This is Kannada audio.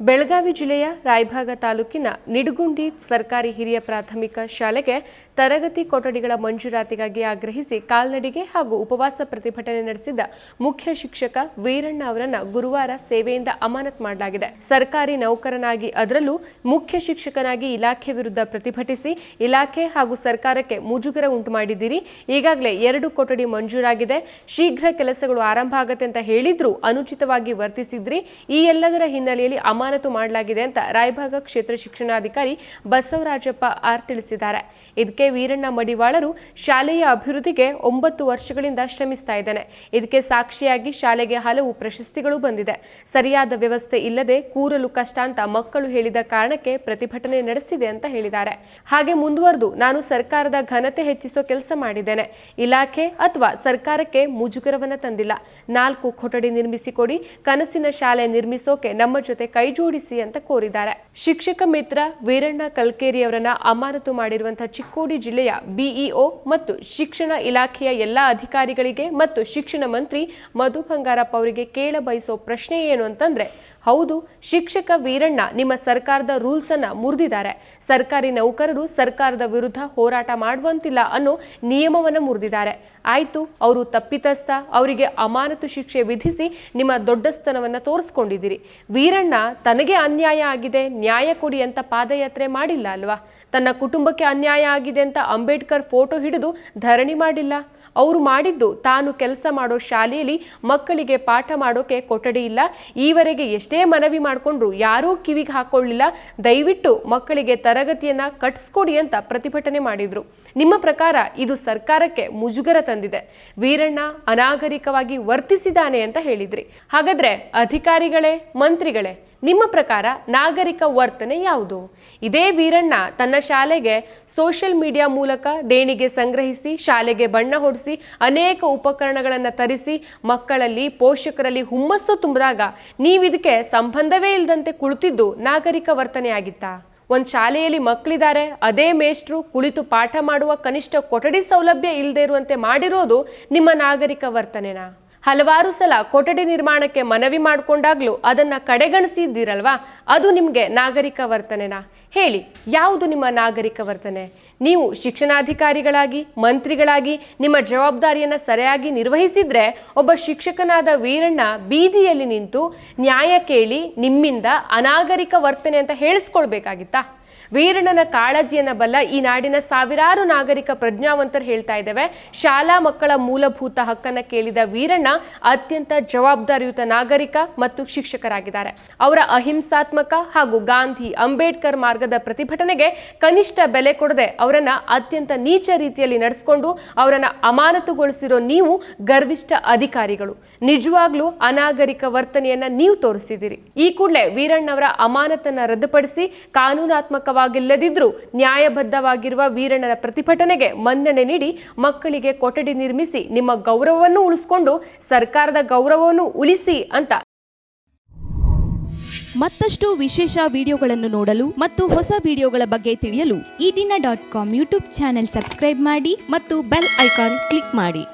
ಬೆಳಗಾವಿ ಜಿಲ್ಲೆಯ ರಾಯಭಾಗ ತಾಲೂಕಿನ ನಿಡಗುಂಡಿ ಸರ್ಕಾರಿ ಹಿರಿಯ ಪ್ರಾಥಮಿಕ ಶಾಲೆಗೆ ತರಗತಿ ಕೊಠಡಿಗಳ ಮಂಜೂರಾತಿಗಾಗಿ ಆಗ್ರಹಿಸಿ ಕಾಲ್ನಡಿಗೆ ಹಾಗೂ ಉಪವಾಸ ಪ್ರತಿಭಟನೆ ನಡೆಸಿದ ಮುಖ್ಯ ಶಿಕ್ಷಕ ವೀರಣ್ಣ ಅವರನ್ನ ಗುರುವಾರ ಸೇವೆಯಿಂದ ಅಮಾನತ್ ಮಾಡಲಾಗಿದೆ. ಸರ್ಕಾರಿ ನೌಕರನಾಗಿ ಅದರಲ್ಲೂ ಮುಖ್ಯ ಶಿಕ್ಷಕನಾಗಿ ಇಲಾಖೆ ವಿರುದ್ಧ ಪ್ರತಿಭಟಿಸಿ ಇಲಾಖೆ ಹಾಗೂ ಸರ್ಕಾರಕ್ಕೆ ಮುಜುಗರ ಉಂಟು ಮಾಡಿದ್ದೀರಿ ಈಗಾಗಲೇ ಎರಡು ಕೊಠಡಿ ಮಂಜೂರಾಗಿದೆ. ಶೀಘ್ರ ಕೆಲಸಗಳು ಆರಂಭ ಆಗತ್ತೆ ಅಂತ ಹೇಳಿದ್ರೂ ಅನುಚಿತವಾಗಿ ವರ್ತಿಸಿದ್ರಿ. ಈ ಎಲ್ಲದರ ಹಿನ್ನೆಲೆಯಲ್ಲಿ ಅಮಾನತು ಮಾಡಲಾಗಿದೆ ಅಂತ ರಾಯಭಾಗ ಕ್ಷೇತ್ರ ಶಿಕ್ಷಣಾಧಿಕಾರಿ ಬಸವರಾಜಪ್ಪ ಆರ್ ತಿಳಿಸಿದ್ದಾರೆ. ಇದಕ್ಕೆ ವೀರಣ್ಣ ಮಡಿವಾಳರು ಶಾಲೆಯ ಅಭಿವೃದ್ಧಿಗೆ ಒಂಬತ್ತು ವರ್ಷಗಳಿಂದ ಶ್ರಮಿಸ್ತಾ ಇದ್ದಾನೆ. ಇದಕ್ಕೆ ಸಾಕ್ಷಿಯಾಗಿ ಶಾಲೆಗೆ ಹಲವು ಪ್ರಶಸ್ತಿಗಳು ಬಂದಿದೆ. ಸರಿಯಾದ ವ್ಯವಸ್ಥೆ ಇಲ್ಲದೆ ಕೂರಲು ಕಷ್ಟ ಅಂತ ಮಕ್ಕಳು ಹೇಳಿದ ಕಾರಣಕ್ಕೆ ಪ್ರತಿಭಟನೆ ನಡೆಸಿದೆ ಅಂತ ಹೇಳಿದ್ದಾರೆ. ಹಾಗೆ ಮುಂದುವರೆದು ನಾನು ಸರ್ಕಾರದ ಘನತೆ ಹೆಚ್ಚಿಸೋ ಕೆಲಸ ಮಾಡಿದ್ದೇನೆ. ಇಲಾಖೆ ಅಥವಾ ಸರ್ಕಾರಕ್ಕೆ ಮುಜುಗರವನ್ನ ತಂದಿಲ್ಲ. ನಾಲ್ಕು ಕೊಠಡಿ ನಿರ್ಮಿಸಿಕೊಡಿ, ಕನಸಿನ ಶಾಲೆ ನಿರ್ಮಿಸೋಕೆ ನಮ್ಮ ಜೊತೆ ಕೈ ಜೋಡಿಸಿ ಅಂತ ಕೋರಿದ್ದಾರೆ. ಶಿಕ್ಷಕ ಮಿತ್ರ ವೀರಣ್ಣ ಕಲ್ಕೇರಿ ಅವರನ್ನ ಅಮಾನತು ಮಾಡಿರುವಂತಹ ಚಿಕ್ಕೋಡಿ ಜಿಲ್ಲೆಯ ಬಿಇಒ ಮತ್ತು ಶಿಕ್ಷಣ ಇಲಾಖೆಯ ಎಲ್ಲಾ ಅಧಿಕಾರಿಗಳಿಗೆ ಮತ್ತು ಶಿಕ್ಷಣ ಮಂತ್ರಿ ಮಧು ಬಂಗಾರಪ್ಪ ಅವರಿಗೆ ಕೇಳ ಬಯಸೋ ಪ್ರಶ್ನೆ ಏನು ಅಂತಂದ್ರೆ ಹೌದು, ಶಿಕ್ಷಕ ವೀರಣ್ಣ ನಿಮ್ಮ ಸರ್ಕಾರದ ರೂಲ್ಸ್ ಅನ್ನ ಮುರಿದಿದ್ದಾರೆ. ಸರ್ಕಾರಿ ನೌಕರರು ಸರ್ಕಾರದ ವಿರುದ್ಧ ಹೋರಾಟ ಮಾಡುವಂತಿಲ್ಲ ಅನ್ನೋ ನಿಯಮವನ್ನು ಮುರಿದಿದ್ದಾರೆ. ಆಯಿತು, ಅವರು ತಪ್ಪಿತಸ್ಥ, ಅವರಿಗೆ ಅಮಾನತು ಶಿಕ್ಷೆ ವಿಧಿಸಿ ನಿಮ್ಮ ದೊಡ್ಡಸ್ತನವನ್ನು ತೋರಿಸ್ಕೊಂಡಿದ್ದೀರಿ. ವೀರಣ್ಣ, ತನಗೆ ಅನ್ಯಾಯ ಆಗಿದೆ, ನ್ಯಾಯ ಕೊಡಿ ಅಂತ ಪಾದಯಾತ್ರೆ ಮಾಡಿಲ್ಲ ಅಲ್ವಾ? ತನ್ನ ಕುಟುಂಬಕ್ಕೆ ಅನ್ಯಾಯ ಆಗಿದೆ ಅಂತ ಅಂಬೇಡ್ಕರ್ ಫೋಟೋ ಹಿಡಿದು ಧರಣಿ ಮಾಡಿಲ್ಲ? ಅವರು ಮಾಡಿದ್ದು ತಾನು ಕೆಲಸ ಮಾಡೋ ಶಾಲೆಯಲ್ಲಿ ಮಕ್ಕಳಿಗೆ ಪಾಠ ಮಾಡೋಕೆ ಕೊಠಡಿ ಇಲ್ಲ. ಈವರೆಗೆ ಎಷ್ಟೇ ಮನವಿ ಮಾಡಿಕೊಂಡ್ರು ಯಾರೂ ಕಿವಿಗೆ ಹಾಕೊಳ್ಳಿಲ್ಲ. ದಯವಿಟ್ಟು ಮಕ್ಕಳಿಗೆ ತರಗತಿಯನ್ನ ಕಟ್ಸ್ಕೊಡಿ ಅಂತ ಪ್ರತಿಭಟನೆ ಮಾಡಿದ್ರು. ನಿಮ್ಮ ಪ್ರಕಾರ ಇದು ಸರ್ಕಾರಕ್ಕೆ ಮುಜುಗರ ತಂದಿದೆ. ವೀರಣ್ಣ ಅನಾಗರಿಕವಾಗಿ ವರ್ತಿಸಿದಾನೆ ಅಂತ ಹೇಳಿದ್ರಿ. ಹಾಗಾದ್ರೆ ಅಧಿಕಾರಿಗಳೇ, ಮಂತ್ರಿಗಳೇ ನಿಮ್ಮ ಪ್ರಕಾರ ನಾಗರಿಕ ವರ್ತನೆ ಯಾವುದು? ಇದೇ ವೀರಣ್ಣ ತನ್ನ ಶಾಲೆಗೆ ಸೋಷಿಯಲ್ ಮೀಡಿಯಾ ಮೂಲಕ ದೇಣಿಗೆ ಸಂಗ್ರಹಿಸಿ, ಶಾಲೆಗೆ ಬಣ್ಣ ಹೊಡಿಸಿ, ಅನೇಕ ಉಪಕರಣಗಳನ್ನು ತರಿಸಿ, ಮಕ್ಕಳಲ್ಲಿ ಪೋಷಕರಲ್ಲಿ ಹುಮ್ಮಸ್ಸು ತುಂಬಿದಾಗ ನೀವಿದಕ್ಕೆ ಸಂಬಂಧವೇ ಇಲ್ಲದಂತೆ ಕುಳಿತಿದ್ದು ನಾಗರಿಕ ವರ್ತನೆಯಾಗಿತ್ತಾ ಒಂದು ಶಾಲೆಯಲ್ಲಿ ಮಕ್ಕಳಿದ್ದಾರೆ ಅದೇ ಮೇಷ್ಟ್ರು ಕುಳಿತು ಪಾಠ ಮಾಡುವ ಕನಿಷ್ಠ ಕೊಠಡಿ ಸೌಲಭ್ಯ ಇಲ್ಲದೆ ಇರುವಂತೆ ಮಾಡಿರೋದು ನಿಮ್ಮ ನಾಗರಿಕ ವರ್ತನೆನಾ? ಹಲವಾರು ಸಲ ಕೊಠಡಿ ನಿರ್ಮಾಣಕ್ಕೆ ಮನವಿ ಮಾಡಿಕೊಂಡಾಗ್ಲೂ ಅದನ್ನ ಕಡೆಗಣಿಸಿದ್ದೀರಲ್ವಾ? ಅದು ನಿಮಗೆ ನಾಗರಿಕ ವರ್ತನೆನಾ? ಹೇಳಿ, ಯಾವುದು ನಿಮ್ಮ ನಾಗರಿಕ ವರ್ತನೆ? ನೀವು ಶಿಕ್ಷಣಾಧಿಕಾರಿಗಳಾಗಿ, ಮಂತ್ರಿಗಳಾಗಿ, ನಿಮ್ಮ ಜವಾಬ್ದಾರಿಯನ್ನು ಸರಿಯಾಗಿ ನಿರ್ವಹಿಸಿದ್ರೆ ಒಬ್ಬ ಶಿಕ್ಷಕನಾದ ವೀರಣ್ಣ ಬೀದಿಯಲ್ಲಿ ನಿಂತು ನ್ಯಾಯ ಕೇಳಿ ನಿಮ್ಮಿಂದ ಅನಾಗರಿಕ ವರ್ತನೆ ಅಂತ ಹೇಳಿಸ್ಕೊಳ್ಬೇಕಾಗಿತ್ತಾ? ವೀರಣ್ಣನ ಕಾಳಜಿಯನ್ನ ಬಲ್ಲ ಈ ನಾಡಿನ ಸಾವಿರಾರು ನಾಗರಿಕ ಪ್ರಜ್ಞಾವಂತರು ಹೇಳ್ತಾ ಇದ್ದೇವೆ. ಶಾಲಾ ಮಕ್ಕಳ ಮೂಲಭೂತ ಹಕ್ಕನ್ನ ಕೇಳಿದ ವೀರಣ್ಣ ಅತ್ಯಂತ ಜವಾಬ್ದಾರಿಯುತ ನಾಗರಿಕ ಮತ್ತು ಶಿಕ್ಷಕರಾಗಿದ್ದಾರೆ. ಅವರ ಅಹಿಂಸಾತ್ಮಕ ಹಾಗೂ ಗಾಂಧಿ ಅಂಬೇಡ್ಕರ್ ಮಾರ್ಗದ ಪ್ರತಿಭಟನೆಗೆ ಕನಿಷ್ಠ ಬೆಲೆ ಕೊಡದೆ ಅವರನ್ನ ಅತ್ಯಂತ ನೀಚ ರೀತಿಯಲ್ಲಿ ನಡೆಸಿಕೊಂಡು ಅವರನ್ನ ಅಮಾನತುಗೊಳಿಸಿರೋ ನೀವು ಗರ್ವಿಷ್ಠ ಅಧಿಕಾರಿಗಳು. ನಿಜವಾಗ್ಲೂ ಅನಾಗರಿಕ ವರ್ತನೆಯನ್ನ ನೀವು ತೋರಿಸಿದಿರಿ ಈ ಕೂಡಲೇ ವೀರಣ್ಣವರ ಅಮಾನತನ್ನ ರದ್ದುಪಡಿಸಿ ಕಾನೂನಾತ್ಮಕವಾಗಿಲ್ಲದಿದ್ರೂ ನ್ಯಾಯಬದ್ಧವಾಗಿರುವ ವೀರಣ್ಣನ ಪ್ರತಿಭಟನೆಗೆ ಮನ್ನಣೆ ನೀಡಿ ಮಕ್ಕಳಿಗೆ ಕೊಠಡಿ ನಿರ್ಮಿಸಿ ನಿಮ್ಮ ಗೌರವವನ್ನು ಉಳಿಸಿಕೊಂಡು ಸರ್ಕಾರದ ಗೌರವವನ್ನು ಉಳಿಸಿ ಅಂತ. ಮತ್ತಷ್ಟು ವಿಶೇಷ ವಿಡಿಯೋಗಳನ್ನು ನೋಡಲು ಮತ್ತು ಹೊಸ ವಿಡಿಯೋಗಳ ಬಗ್ಗೆ ತಿಳಿಯಲು ಈ ದಿನ dot com YouTube channel subscribe ಮಾಡಿ ಮತ್ತು ಬೆಲ್ ಐಕಾನ್ ಕ್ಲಿಕ್ ಮಾಡಿ.